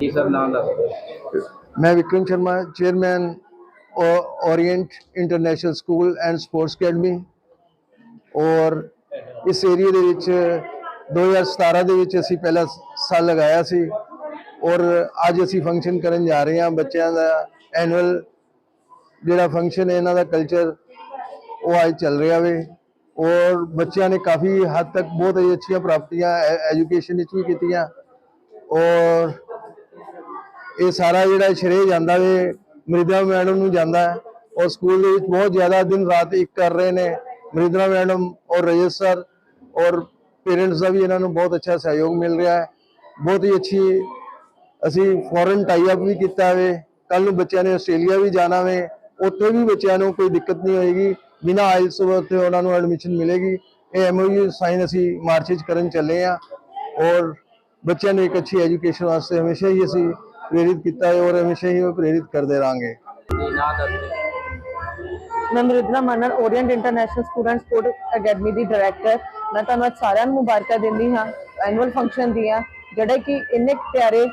ਜੀ ਸਰ ਨਾਮ ਦੱਸ ਦਿਓ ਮੈਂ Vikram Sharma chairman Orient International School and Sports Academy ਔਰ ਇਸ ਏਰੀਆ ਦੇ ਵਿੱਚ 2017 ਦੇ ਵਿੱਚ ਅਸੀਂ ਪਹਿਲਾ ਸਾਲ ਲਗਾਇਆ ਸੀ ਔਰ ਅੱਜ ਅਸੀਂ ਫੰਕਸ਼ਨ ਕਰਨ ਜਾ ਰਹੇ ਹਾਂ ਬੱਚਿਆਂ ਦਾ ਐਨੂਅਲ ਜਿਹੜਾ ਫੰਕਸ਼ਨ ਹੈ ਇਹਨਾਂ ਦਾ ਕਲਚਰ ਉਹ ਅੱਜ ਚੱਲ ਰਿਹਾ ਵੇ ਔਰ ਬੱਚਿਆਂ ਨੇ ਕਾਫੀ ਹੱਦ ਤੱਕ ਬਹੁਤ ਹੀ ਅੱਛੀਆਂ ਪ੍ਰਾਪਤੀਆਂ ਐਜੂਕੇਸ਼ਨ ਵਿੱਚ ਵੀ ਕੀਤੀਆਂ ਔਰ ਇਹ ਸਾਰਾ ਜਿਹੜਾ ਸ਼੍ਰੇਅ ਜਾਂਦਾ ਵੇ ਮ੍ਰਿਦਾ ਮੈਡਮ ਨੂੰ ਜਾਂਦਾ ਹੈ। ਔਰ ਸਕੂਲ ਦੇ ਵਿੱਚ ਬਹੁਤ ਜ਼ਿਆਦਾ ਦਿਨ ਰਾਤ ਇੱਕ ਕਰ ਰਹੇ ਨੇ। ਮ੍ਰਿਦਾ ਮੈਡਮ ਔਰ ਰਜਤ ਸਰ ਔਰ ਪੇਰੈਂਟਸ ਦਾ ਵੀ ਇਹਨਾਂ ਨੂੰ ਬਹੁਤ ਅੱਛਾ ਸਹਿਯੋਗ ਮਿਲ ਰਿਹਾ ਹੈ। ਬਹੁਤ ਹੀ ਅੱਛੀ ਅਸੀਂ ਫੋਰਨ ਟਾਈ ਅਪ ਵੀ ਕੀਤਾ ਵੇ। ਕੱਲ ਨੂੰ ਬੱਚਿਆਂ ਨੇ ਆਸਟ੍ਰੇਲੀਆ ਵੀ ਜਾਣਾ ਵੇ। ਉੱਥੇ ਵੀ ਬੱਚਿਆਂ ਨੂੰ ਕੋਈ ਦਿੱਕਤ ਨਹੀਂ ਹੋਏਗੀ। ਬਿਨਾਂ ਆਇਲਸ ਉੱਥੇ ਉਹਨਾਂ ਨੂੰ ਐਡਮਿਸ਼ਨ ਮਿਲੇਗੀ। ਇਹ ਐਮਓਯੂ ਸਾਈਨ ਅਸੀਂ ਮਾਰਚ ਵਿੱਚ ਕਰਨ ਚੱਲੇ ਆ ਔਰ ਬੱਚਿਆਂ ਨੂੰ ਇੱਕ ਅੱਛੀ ਐਜੂਕੇਸ਼ਨ ਵਾਸਤੇ ਹਮੇਸ਼ਾ ਹੀ ਅਸੀਂ ਪ੍ਰੇਰਿਤ ਕੀਤਾ ਹੈ ਔਰ ਹਮੇਸ਼ਾ ਹੀ ਪ੍ਰੇਰਿਤ ਕਰਦੇ ਰਹਾਂਗੇ। ਮੈਂ Mridula Manan Orient International School sport academy ਦੀ ਡਾਇਰੈਕਟਰ ਮੈਂ ਤੁਹਾਨੂੰ ਅੱਜ ਸਾਰਿਆਂ ਨੂੰ ਮੁਬਾਰਕਾਂ ਦਿੰਦੀ ਹਾਂ ਐਨੂਅਲ ਫੰਕਸ਼ਨ ਦੀਆਂ, ਜਿਹੜਾ ਕਿ ਇੰਨੇ ਪਿਆਰੇ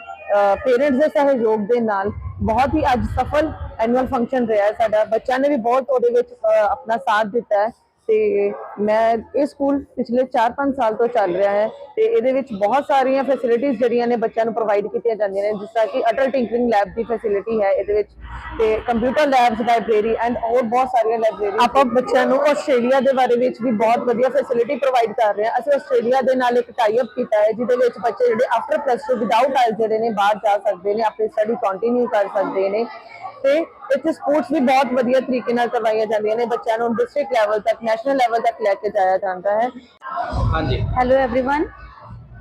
ਪੇਰੈਂਟਸ ਦੇ ਸਹਿਯੋਗ ਦੇ ਨਾਲ ਬਹੁਤ ਹੀ ਅੱਜ ਸਫਲ ਐਨੂਅਲ ਫੰਕਸ਼ਨ ਰਿਹਾ ਸਾਡਾ। ਬੱਚਿਆਂ ਨੇ ਵੀ ਬਹੁਤ ਉਹਦੇ ਵਿੱਚ ਆਪਣਾ ਸਾਥ ਦਿੱਤਾ ਹੈ। ਤੇ ਮੈਂ ਇਹ ਸਕੂਲ ਪਿਛਲੇ 4-5 ਸਾਲ ਤੋਂ ਚੱਲ ਰਿਹਾ ਹੈ ਤੇ ਇਹਦੇ ਵਿੱਚ ਬਹੁਤ ਸਾਰੀਆਂ ਫੈਸਿਲਿਟੀਆਂ ਜਿਹੜੀਆਂ ਨੇ ਬੱਚਿਆਂ ਨੂੰ ਪ੍ਰੋਵਾਈਡ ਕੀਤੀਆਂ ਜਾਂਦੀਆਂ ਨੇ, ਜਿਸ ਤਰ੍ਹਾਂ ਕਿ ਅਟਲ ਟਿੰਕਰਿੰਗ ਲੈਬ ਦੀ ਫੈਸਿਲਿਟੀ ਹੈ ਇਹਦੇ ਵਿੱਚ ਤੇ ਕੰਪਿਊਟਰ ਲੈਬਸ ਲਾਇਬ੍ਰੇਰੀ ਐਂਡ ਹੋਰ ਬਹੁਤ ਸਾਰੀਆਂ ਲਾਇਬ੍ਰੇਰੀ ਆਪਾਂ ਬੱਚਿਆਂ ਨੂੰ ਆਸਟ੍ਰੇਲੀਆ ਦੇ ਬਾਰੇ ਵਿੱਚ ਵੀ ਬਹੁਤ ਵਧੀਆ ਫੈਸਿਲਿਟੀ ਪ੍ਰੋਵਾਈਡ ਕਰ ਰਹੇ ਹਾਂ। ਅਸੀਂ ਆਸਟ੍ਰੇਲੀਆ ਦੇ ਨਾਲ ਇੱਕ ਟਾਈ ਅਪ ਕੀਤਾ ਹੈ, ਜਿਹਦੇ ਵਿੱਚ ਬੱਚੇ ਜਿਹੜੇ ਆਫਟਰ ਪਲੱਸ 2 ਵਿਦਆਊਟ ਆਇਲ ਜਿਹੜੇ ਨੇ ਬਾਹਰ ਜਾ ਸਕਦੇ ਨੇ, ਆਪਣੀ ਸਟੱਡੀ ਕੰਟੀਨਿਊ ਕਰ ਸਕਦੇ ਨੇ ਤੇ ਇੱਥੇ ਸਪੋਰਟਸ ਵੀ ਬਹੁਤ ਵਧੀਆ ਤਰੀਕੇ ਨਾਲ ਕਰਵਾਈਆਂ ਜਾਂਦੀਆਂ ਨੇ ਬੱਚਿਆਂ ਨੂੰ ਡਿਸਟ੍ਰਿਕਟ ਲੈਵਲ ਤੱਕ ਨੈਸ਼ਨਲ ਲੈਵਲ ਤੱਕ ਲੈ ਕੇ ਜਾਇਆ ਜਾਂਦਾ ਹੈ ਹਾਂਜੀ Hello everyone.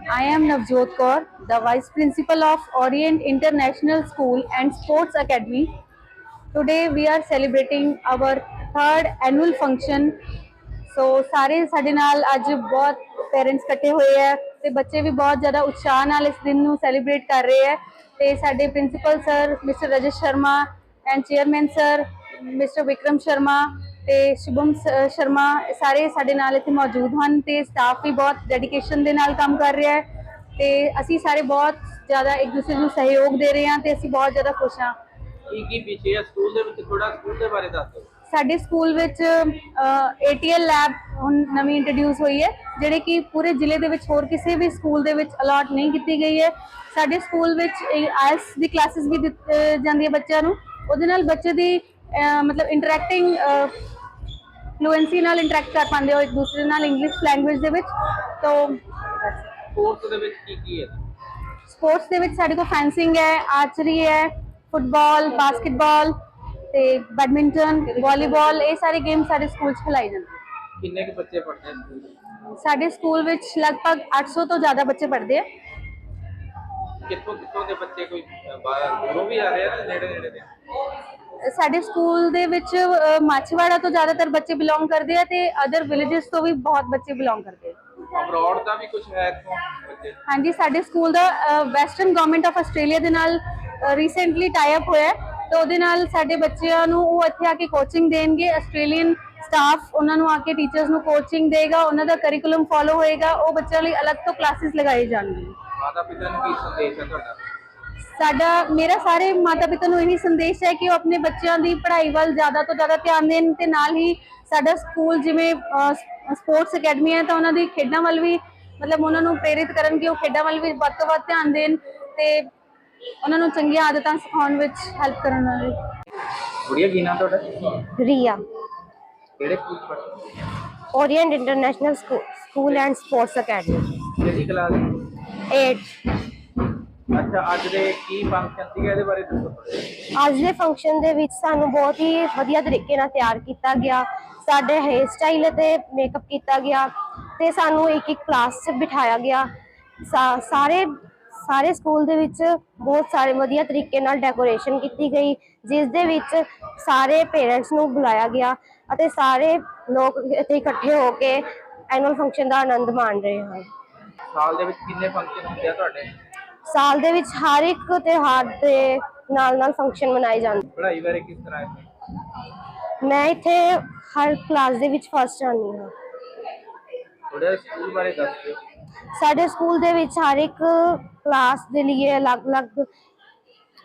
I am Navjot Kaur, the Vice Principal of Orient International School and Sports Academy. Today we are celebrating our third annual function. ਸੋ ਸਾਰੇ ਸਾਡੇ ਨਾਲ ਅੱਜ ਬਹੁਤ ਪੇਰੈਂਟਸ ਇਕੱਠੇ ਹੋਏ ਹੈ ਤੇ ਬੱਚੇ ਵੀ ਬਹੁਤ ਜ਼ਿਆਦਾ ਉਤਸ਼ਾਹ ਨਾਲ ਇਸ ਦਿਨ ਨੂੰ ਸੈਲੀਬ੍ਰੇਟ ਕਰ ਰਹੇ ਹੈ ਤੇ ਸਾਡੇ principal sir mister Rajesh Sharma and chairman sir mister Vikram Sharma ਤੇ ਸ਼ੁਭਮ ਸ਼ਰਮਾ ਇਹ ਸਾਰੇ ਸਾਡੇ ਨਾਲ ਇੱਥੇ ਮੌਜੂਦ ਹਨ ਤੇ ਸਟਾਫ ਵੀ ਬਹੁਤ ਡੈਡੀਕੇਸ਼ਨ ਦੇ ਨਾਲ ਕੰਮ ਕਰ ਰਿਹਾ ਹੈ ਤੇ ਅਸੀਂ ਸਾਰੇ ਬਹੁਤ ਜ਼ਿਆਦਾ ਇੱਕ ਦੂਸਰੇ ਨੂੰ ਸਹਿਯੋਗ ਦੇ ਰਹੇ ਹਾਂ ਤੇ ਅਸੀਂ ਬਹੁਤ ਜ਼ਿਆਦਾ ਖੁਸ਼ ਹਾਂ। ਕੀ ਕੀ ਪਿੱਛੇ ਹੈ ਸਕੂਲ ਦੇ ਵਿੱਚ ਥੋੜਾ ਸਕੂਲ ਦੇ ਬਾਰੇ ਦੱਸ ਦਿਓ। ਸਾਡੇ ਸਕੂਲ ਵਿੱਚ ATL ਲੈਬ ਹੁਣ ਨਵੀਂ ਇੰਟਰੋਡਿਊਸ ਹੋਈ ਹੈ ਜਿਹੜੇ ਕਿ ਪੂਰੇ ਜ਼ਿਲ੍ਹੇ ਦੇ ਵਿੱਚ ਹੋਰ ਕਿਸੇ ਵੀ ਸਕੂਲ ਦੇ ਵਿੱਚ ਅਲਾਟ ਨਹੀਂ ਕੀਤੀ ਗਈ ਹੈ। ਸਾਡੇ ਸਕੂਲ ਵਿੱਚ ਆਇਲਸ ਦੀ ਕਲਾਸਿਸ ਵੀ ਦਿੱਤ- ਜਾਂਦੀ ਹੈ ਬੱਚਿਆਂ ਨੂੰ। ਉਹਦੇ ਨਾਲ ਬੱਚੇ ਦੀ ਮਤਲਬ ਇੰਟਰੈਕਟਿੰਗ ਫਲੂਐਂਸੀ ਨਾਲ ਇੰਟਰੈਕਟ ਕਰ ਪਾਉਂਦੇ ਹੋ ਇੱਕ ਦੂਸਰੇ ਨਾਲ ਇੰਗਲਿਸ਼ ਲੈਂਗੁਏਜ ਦੇ ਵਿੱਚ ਤੋਂ ਸਪੋਰਟਸ ਦੇ ਵਿੱਚ ਕੀ ਕੀ ਹੈ ਸਪੋਰਟਸ ਦੇ ਵਿੱਚ ਸਾਡੇ ਕੋਲ ਫੈਂਸਿੰਗ ਹੈ ਆਰਚਰੀ ਹੈ ਫੁੱਟਬਾਲ ਬਾਸਕਟਬਾਲ ਤੇ ਬੈਡਮਿੰਟਨ ਵਾਲੀਬਾਲ ਇਹ ਸਾਰੇ ਗੇਮ ਸਾਡੇ ਸਕੂਲ 'ਚ ਖਿਲਾਏ ਜਾਂਦੇ। ਕਿੰਨੇ ਕੁ ਬੱਚੇ ਪੜ੍ਹਦੇ ਆ? ਸਾਡੇ ਸਕੂਲ ਵਿੱਚ ਲਗਭਗ 800 ਤੋਂ ਜ਼ਿਆਦਾ ਬੱਚੇ ਪੜ੍ਹਦੇ ਆ ਕਿੱਥੋਂ ਕਿੱਥੋਂ ਦੇ ਬੱਚੇ ਕੋਈ ਬਾਹਰ ਦੂਰੋਂ ਵੀ ਆ ਰਹੇ ਆ ਨੇੜੇ ਨੇੜੇ ਦੇ ਸਾਡੇ ਸਕੂਲ ਦੇ ਵਿੱਚ ਅਹ, ਮਾਛੀਵਾੜਾ ਤੋਂ ਜ਼ਿਆਦਾਤਰ ਬੱਚੇ ਬਿਲੋਂਗ ਕਰਦੇ ਆ ਤੇ ਅਦਰ ਵਿਲੇजेस ਤੋਂ ਵੀ ਬਹੁਤ ਬੱਚੇ ਬਿਲੋਂਗ ਕਰਦੇ ਆ। ਅਬਰੋਡ ਦਾ ਵੀ ਕੁਝ ਹੈ ਇੱਥੋਂ ਬੱਚੇ? ਹਾਂਜੀ ਸਾਡੇ ਸਕੂਲ ਦਾ ਵੈਸਟਰਨ ਗਵਰਨਮੈਂਟ ਆਫ ਆਸਟ੍ਰੇਲੀਆ ਦੇ ਨਾਲ ਰੀਸੈਂਟਲੀ ਟਾਈ ਅਪ ਹੋਇਆ ਹੈ। ਤੇ ਉਹਦੇ ਨਾਲ ਸਾਡੇ ਬੱਚਿਆਂ ਨੂੰ ਉਹ ਇੱਥੇ ਆ ਕੇ ਕੋਚਿੰਗ ਦੇਣਗੇ। ਆਸਟ੍ਰੇਲੀਅਨ ਸਟਾਫ ਉਹਨਾਂ ਨੂੰ ਆ ਕੇ ਟੀਚਰਸ ਨੂੰ ਕੋਚਿੰਗ ਦੇਗਾ। ਉਹਨਾਂ ਦਾ ਕਰਿਕੂਲਮ ਫੋਲੋ ਹੋਏਗਾ। ਉਹ ਬੱਚਿਆਂ ਲਈ ਅਲੱਗ ਤੋਂ ਕਲਾਸਿਸ ਲਗਾਈ ਜਾਣਗੀਆਂ ਸਾਡਾ ਮੇਰਾ ਸਾਰੇ ਮਾਤਾ ਪਿਤਾ ਨੂੰ ਇਹੀ ਸੰਦੇਸ਼ ਹੈ ਕਿ ਉਹ ਆਪਣੇ ਬੱਚਿਆਂ ਦੀ ਪੜ੍ਹਾਈ ਵੱਲ ਜ਼ਿਆਦਾ ਤੋਂ ਜ਼ਿਆਦਾ ਧਿਆਨ ਦੇਣ ਤੇ ਨਾਲ ਹੀ ਸਾਡਾ ਸਕੂਲ ਜਿਵੇਂ ਸਪੋਰਟਸ ਅਕੈਡਮੀ ਹੈ ਤਾਂ ਉਹਨਾਂ ਦੀ ਖੇਡਾਂ ਵੱਲ ਵੀ ਮਤਲਬ ਉਹਨਾਂ ਨੂੰ ਪ੍ਰੇਰਿਤ ਕਰਨ ਕਿ ਉਹ ਖੇਡਾਂ ਵੱਲ ਵੀ ਵੱਧ ਤੋਂ ਵੱਧ ਧਿਆਨ ਦੇਣ ਤੇ ਉਹਨਾਂ ਨੂੰ ਚੰਗੀਆਂ ਆਦਤਾਂ ਸਿਖਾਉਣ ਵਿੱਚ ਹੈਲਪ ਕਰਨ ਵਾਲੀ। ਗੁੜੀਆ ਕੀ ਨਾਮ ਤੁਹਾਡਾ? ਰੀਆ। ਕਿਹੜੇ ਸਕੂਲ ਪੜ੍ਹਦੇ Orient International School and Sports Academy. ਕਿਹੜੀ ਕਲਾਸ 8 ਅੱਛਾ ਅੱਜ ਦੇ ਕੀ ਫੰਕਸ਼ਨ ਸੀਗਾ? ਇਹਦੇ ਬਾਰੇ ਦੱਸੋ ਥੋੜ੍ਹਾ। ਅੱਜ ਦੇ ਫੰਕਸ਼ਨ ਦੇ ਵਿੱਚ ਸਾਨੂੰ ਬਹੁਤ ਹੀ ਵਧੀਆ ਤਰੀਕੇ ਨਾਲ ਤਿਆਰ ਕੀਤਾ ਗਿਆ। ਸਾਡੇ ਹੇਅਰ ਸਟਾਈਲ ਅਤੇ ਮੇਕਅਪ ਕੀਤਾ ਗਿਆ ਤੇ ਸਾਨੂੰ ਇੱਕ ਇੱਕ ਕਲਾਸ 'ਚ ਬਿਠਾਇਆ ਗਿਆ। ਸਾ- ਸਾਰੇ ਸਾਰੇ ਸਕੂਲ ਦੇ ਵਿੱਚ ਬਹੁਤ ਸਾਰੇ ਵਧੀਆ ਤਰੀਕੇ ਨਾਲ ਡੈਕੋਰੇਸ਼ਨ ਕੀਤੀ ਗਈ ਜਿਸ ਦੇ ਵਿੱਚ ਸਾਰੇ ਪੇਰੈਂਟਸ ਨੂੰ ਬੁਲਾਇਆ ਗਿਆ ਅਤੇ ਸਾਰੇ ਲੋਕ ਇੱਥੇ ਇਕੱਠੇ ਹੋ ਕੇ ਐਨੂਅਲ ਫੰਕਸ਼ਨ ਦਾ ਆਨੰਦ ਮਾਣ ਰਹੇ ਹਨ। ਸਾਲ ਦੇ ਵਿੱਚ ਕਿੰਨੇ ਫੰਕਸ਼ਨ ਹੁੰਦੇ ਆ ਤੁਹਾਡੇ? ਸਾਲ ਦੇ ਵਿੱਚ ਹਰ ਇੱਕ ਤਿਉਹਾਰ ਦੇ ਨਾਲ ਨਾਲ ਫੰਕਸ਼ਨ ਮਨਾਏ ਜਾਂਦੇ। ਪੜ੍ਹਾਈ ਬਾਰੇ ਕਿਸ ਤਰ੍ਹਾਂ ਹੈ? ਮੈਂ ਇੱਥੇ ਹਰ ਕਲਾਸ ਦੇ ਵਿੱਚ ਫਸਟ ਆਉਂਦੀ ਹਾਂ। ਥੋੜਾ ਸਕੂਲ ਬਾਰੇ ਦੱਸ ਦਿਓ। ਸਾਡੇ ਸਕੂਲ ਦੇ ਵਿੱਚ ਹਰ ਇੱਕ ਕਲਾਸ ਦੇ ਲਈ ਅਲੱਗ-ਅਲੱਗ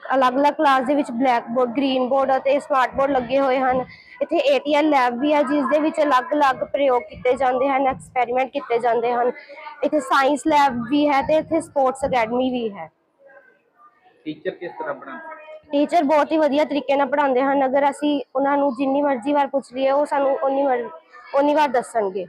ਅਲੱਗ-ਅਲੱਗ ਕਲਾਸ ਦੇ ਵਿੱਚ ਬਲੈਕ ਬੋਰਡ ਗ੍ਰੀਨ ਬੋਰਡ ਅਤੇ ਸਮਾਰਟ ਬੋਰਡ ਲੱਗੇ ਹੋਏ ਹਨ। ਇੱਥੇ ਏਟੀਐਲ ਲੈਬ ਵੀ ਹੈ ਜਿਸ ਦੇ ਵਿੱਚ ਅਲੱਗ-ਅਲੱਗ ਪ੍ਰਯੋਗ ਕੀਤੇ ਜਾਂਦੇ ਹਨ ਐਕਸਪੈਰੀਮੈਂਟ ਕੀਤੇ ਜਾਂਦੇ ਹਨ। ਇੱਥੇ ਸਾਇੰਸ ਲੈਬ ਵੀ ਹੈ ਤੇ ਇੱਥੇ ਸਪੋਰਟਸ ਅਕੈਡਮੀ ਵੀ ਹੈ। ਟੀਚਰ ਕਿਸ ਤਰ੍ਹਾਂ ਪੜ੍ਹਾਉਂਦੇ? ਟੀਚਰ ਬਹੁਤ ਹੀ ਵਧੀਆ ਤਰੀਕੇ ਨਾਲ ਪੜ੍ਹਾਉਂਦੇ ਹਨ। ਅਗਰ ਅਸੀਂ ਉਹਨਾਂ ਨੂੰ ਜਿੰਨੀ ਮਰਜ਼ੀ ਵਾਰ ਪੁੱਛ ਲਈਏ ਉਹ ਸਾਨੂੰ ਉਨੀ ਵਾਰ ਉਨੀ ਵਾਰ ਦੱਸਣਗੇ।